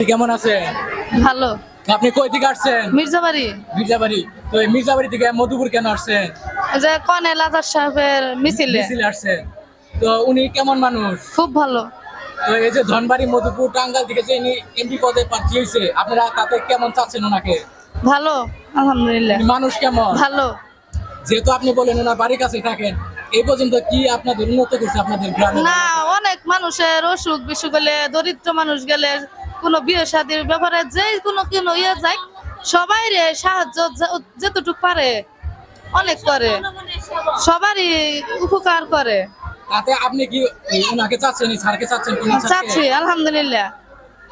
কেমন আছেন? ভালো। আপনি কই থেকে আসছেন? মির্জাবাড়ি। মির্জাবাড়ি। তো এই মির্জাবাড়ি থেকে মধুপুর কেন আসছেন? যে কনে লাজার সাহেবের মিছিলে। মিছিলে আসছেন। তো উনি কেমন মানুষ? খুব ভালো। তো এই যে ধনবাড়ি মধুপুর টাঙ্গাল থেকে যে ইনি এমপি পদে প্রার্থী হয়েছে আপনারা তাতে কেমন চাচ্ছেন ওনাকে? ভালো আলহামদুলিল্লাহ। মানুষ কেমন? ভালো। যেহেতু আপনি বলেন ওনার বাড়ির কাছে থাকেন এই পর্যন্ত কি আপনাদের উন্নত করছে আপনাদের গ্রামে? না অনেক মানুষের অসুখ বিসুখ গেলে দরিদ্র মানুষ গেলে কোনো বিয়ে শাদির ব্যাপারে যে কোনো কোনো ইয়ে যায় সবাই রে সাহায্য যেতটুক পারে অনেক করে। সবারই উপকার করে। তাতে আপনি কি ওনাকে চাচ্ছেন স্যারকে চাচ্ছেন? চাচ্ছি আলহামদুলিল্লাহ।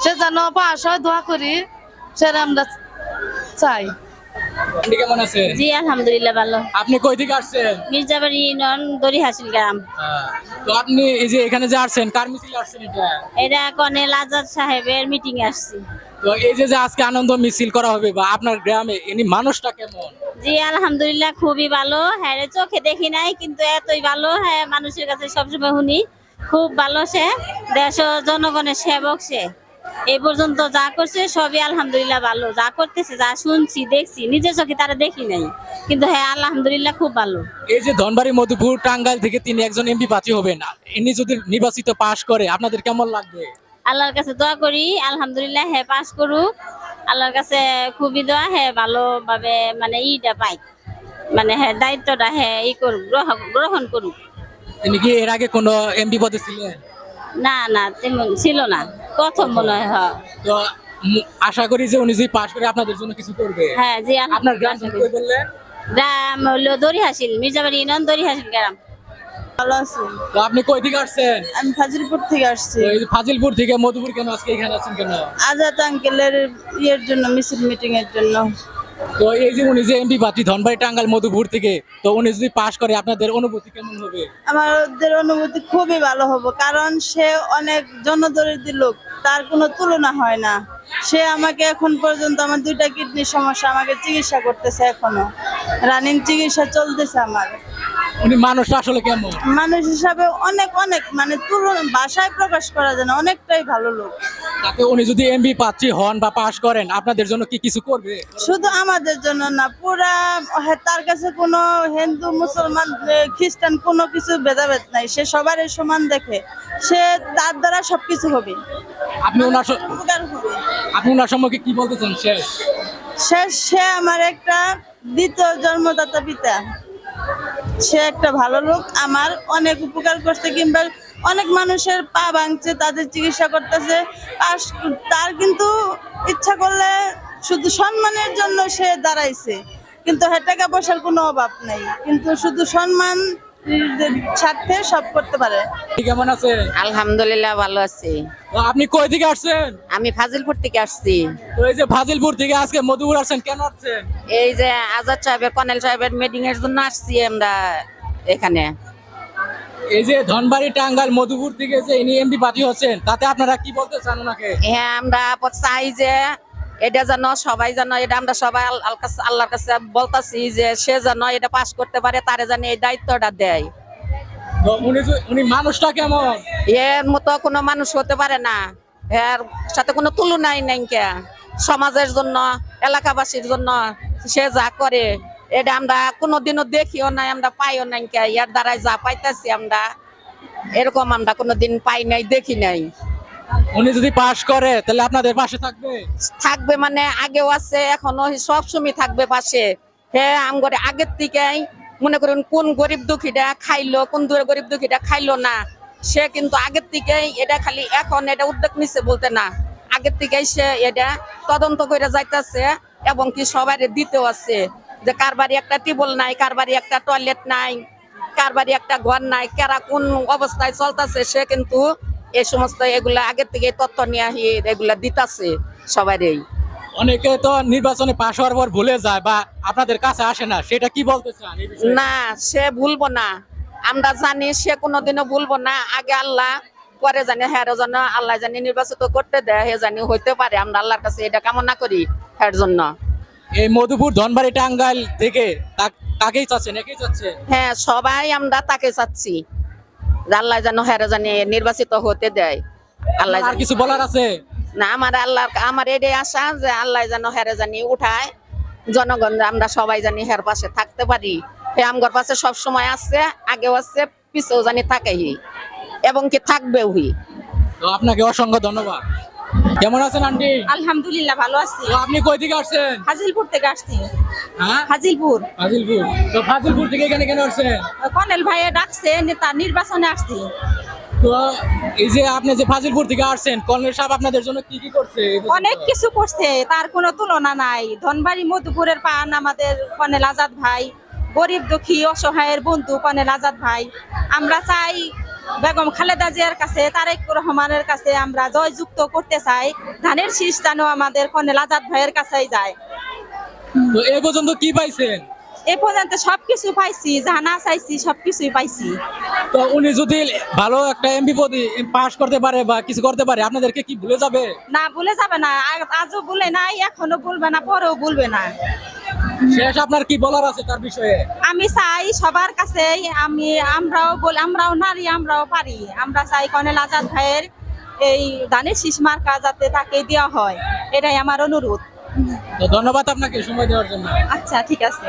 সে যেন পাশ হয় দোয়া করি সেটা আমরা চাই। আপনি কেমন আছেন? জি আলহামদুলিল্লাহ ভালো। আপনি কই থেকে আসছেন? মির্জাবাড়ি ইউনিয়ন দড়ি হাসিল গ্রাম। হ্যাঁ। তো আপনি এই যে এখানে যে আসছেন কার মিছিলে আসছেন এটা? এটা আজাদ সাহেবের মিটিং আসছি। তো এই যে যে আজকে আনন্দ মিছিল করা হবে বা আপনার গ্রামে ইনি মানুষটা কেমন? জি আলহামদুলিল্লাহ খুবই ভালো। হ্যাঁ চোখে দেখি নাই কিন্তু এতই ভালো। হ্যাঁ মানুষের কাছে সবসময় শুনি খুব ভালো সে। দেশ ও জনগণের সেবক সে। এই পর্যন্ত যা করছে সবই আলহামদুলিল্লাহ ভালো। যা করতেছে যা শুনছি দেখছি নিজের চোখে তারা দেখি নাই। কিন্তু হ্যাঁ আলহামদুলিল্লাহ খুব ভালো। এই যে ধনবাড়ি মধুপুর টাঙ্গাইল থেকে তিনি একজন এমপি প্রার্থী হবেন। ইনি যদি নির্বাচিত পাশ করে আপনাদের কেমন লাগবে? আল্লাহর কাছে দোয়া করি আলহামদুলিল্লাহ হ্যাঁ পাশ করুক। আল্লাহর কাছে খুবই দোয়া হ্যাঁ ভালোভাবে মানে ইটা পাই। মানে হ্যাঁ দায়িত্বটা হ্যাঁ ই করুক গ্রহ- গ্রহণ করুক। তিনি কি এর আগে কোনো এমপি পদে ছিলেন? না না তেমন ছিল না। প্রথম মনে হয় হ্যাঁ। তো আশা করি যে উনি যদি পাশ করে আপনাদের জন্য কিছু করবে। হ্যাঁ জি আপনার গ্রাম। কই বললেন? গ্রাম হলো দড়ি হাসিল মির্জাবাড়ি ইউনিয়ন দড়ি হাসিল গ্রাম। ভালো আছি। তো আপনি কই থেকে আসছেন? আমি ফাজিলপুর থেকে আসছি। এই ফাজিলপুর থেকে মধুপুর কেন আজকে এখানে আছেন কেন? আজাদ আঙ্কেলের ইয়ের জন্য মিছিল মিটিং এর জন্য। তো এই যে উনি যে এমপি প্রার্থী ধনবাড়ি টাঙ্গাইল মধুপুর থেকে তো উনি যদি পাশ করে আপনাদের অনুভূতি কেমন হবে? আমাদের অনুভূতি খুবই ভালো হবে কারণ সে অনেক জনদরিদ্র লোক তার কোনো তুলনা হয় না। সে আমাকে এখন পর্যন্ত আমার দুইটা কিডনির সমস্যা আমাকে চিকিৎসা করতেছে এখনও। রানিং চিকিৎসা চলতেছে আমার। উনি মানুষটা আসলে কেমন? মানুষ হিসাবে অনেক অনেক মানে তুলনা ভাষায় প্রকাশ করা যায় না অনেকটাই ভালো লোক। তাতে উনি যদি এমপি প্রার্থী হন বা পাশ করেন আপনাদের জন্য কি কিছু করবে? শুধু আমাদের জন্য না পুরা তার কাছে কোনো হিন্দু মুসলমান খ্রিস্টান কোনো কিছু ভেদাভেদ নাই। সে সবারই সমান দেখে। সে তার দ্বারা সবকিছু হবে। আপনি ওনার আপনি ওনার সম্পর্কে কি বলতে চান শেষ? সে সে আমার একটা দ্বিতীয় জন্মদাতা পিতা। সে একটা ভালো লোক আমার অনেক উপকার করছে কিংবা অনেক মানুষের পা ভাঙছে তাদের চিকিৎসা করতেছে। আর তার কিন্তু ইচ্ছা করলে শুধু সম্মানের জন্য সে দাঁড়াইছে। কিন্তু হ্যাঁ টাকা পয়সার কোনো অভাব নাই। কিন্তু শুধু সম্মান স্বার্থে সব করতে পারে। কেমন আছেন? আলহামদুলিল্লাহ ভালো আছি। আপনি কই থেকে আসছেন? আমি ফাজিলপুর থেকে আসছি। তো এই যে ফাজিলপুর থেকে আজকে মধুপুর আসছেন কেন আসছেন? এই যে আজাদ সাহেবের কনেল সাহেবের মিটিং এর জন্য আসছি আমরা এখানে। এই যে ধনবাড়ি টাঙ্গাইল মধুপুর থেকে যে ইনি এমপি প্রার্থী হচ্ছেন তাতে আপনারা কি বলতে চান ওনাকে? হ্যাঁ আমরা চাই যে এটা যেন সবাই যেন এটা আমরা সবাই আল্লাহর কাছে বলতাছি যে সে যেন এটা পাশ করতে পারে তারে যেন এই দায়িত্বটা দেয়। উনি উনি মানুষটা কেমন? এর মতো কোনো মানুষ হতে পারে না। এর সাথে কোনো তুলনাই নাই সমাজের জন্য এলাকাবাসীর জন্য সে যা করে এটা আমরা কোনোদিনও দেখিও নাই আমরা পাইও নাই এর দ্বারাই যা পাইতেছি আমরা। এরকম আমরা কোনোদিন পাই নাই দেখি নাই। উনি যদি পাশ করে তাহলে আপনাদের পাশে থাকবে? থাকবে মানে আগেও আছে এখনও সব সময় থাকবে পাশে। হ্যাঁ আমগরে আগের থেকেই মনে করুন কোন গরিব দুঃখীটা খাইলো কোন দূরে গরিব দুঃখীটা খাইলো না। সে কিন্তু আগের থেকেই এটা খালি এখন এটা উদ্যোগ নিচ্ছে বলতে না। আগের থেকেই সে এটা তদন্ত করে যাইতাছে এবং কি সবাই দিতেও আছে। যে কার বাড়ি একটা টিবল নাই কার বাড়ি একটা টয়লেট নাই কার বাড়ি একটা ঘর নাই কারা কোন অবস্থায় চলতেছে সে কিন্তু এই সমস্ত এগুলা আগের থেকে তথ্য নিয়ে এগুলা দিতাছে সবারই অনেকে তো নির্বাচনে পাশ হওয়ার পর ভুলে যায় বা আপনাদের কাছে আসে না সেটা কি বলতে চান না সে ভুলবো না। আমরা জানি সে কোনোদিনও ভুলবো না। আগে আল্লাহ পরে জানি হ্যাঁ যেন আল্লাহ জানি নির্বাচিত করতে দেয় হে জানি হইতে পারে। আমরা আল্লাহর কাছে এটা কামনা করি হ্যার জন্য এই মধুপুর ধনবাড়ি টাঙ্গাইল থেকে তা- কাকেই চাচ্ছেন একেই চাচ্ছেন হ্যাঁ সবাই আমরা তাকে চাচ্ছি। আল্লাহ যেন হ্যাঁ জানি নির্বাচিত হতে দেয়। আল্লাহ আর কিছু বলার আছে? না আমার আল্লাহ আমার এটাই আশা যে আল্লাহ যেন হেরে জানি উঠায়। জনগণ আমরা সবাই জানি হের পাশে থাকতে পারি। হে আমগর পাশে সব সময় আছে আগেও আছে পিছেও জানি থাকেই। এবং কি থাকবেও হি। তো আপনাকে অসংখ্য ধন্যবাদ। কেমন আছেন আন্টি? আলহামদুলিল্লাহ ভালো আছি। আপনি কই থেকে আসছেন? হাজিলপুর থেকে আসছি। হ্যাঁ? হাজিলপুর। ফাজিলপুর তো ফাজিলপুর থেকে এখানে কেন আসছেন? কর্নেল ভাইয়ে ডাকছে নেতা নির্বাচনে আসছি। তো এই যে আপনি যে ফাজিলপুর থেকে আসছেন কর্নেল সাহেব আপনাদের জন্য কি কি করছে? অনেক কিছু করছে তার কোনো তুলনা নাই। ধনবাড়ি মধুপুরের পান আমাদের কর্নেল আজাদ ভাই গরিব দুঃখী অসহায়ের বন্ধু কর্নেল আজাদ ভাই। আমরা চাই বেগম খালেদা জিয়ার কাছে তারেক রহমানের কাছে আমরা জয়যুক্ত করতে চাই। ধানের শীষ যেন আমাদের কর্নেল আজাদ ভাইয়ের কাছেই যায়। তো এ পর্যন্ত কি পাইছেন? এ পর্যন্ত সবকিছু পাইছি যা না চাইছি সবকিছুই পাইছি। তো উনি যদি ভালো একটা এমপি পদে পাস করতে পারে বা কিছু করতে পারে আপনাদেরকে কি ভুলে যাবে? না ভুলে যাবে না। আজও ভুলে নাই এখনও ভুলবে না পরেও ভুলবে না। শেষ আপনার কি বলার আছে তার বিষয়ে? আমি চাই সবার কাছে আমি আমরাও বল আমরাও নারী আমরাও পারি। আমরা চাই কর্নেল আজাদ ভাইয়ের এই দানের শিশমার কাজ যাতে তাকে দেওয়া হয়। এটাই আমার অনুরোধ। তো ধন্যবাদ আপনাকে সময় দেওয়ার জন্য। আচ্ছা ঠিক আছে।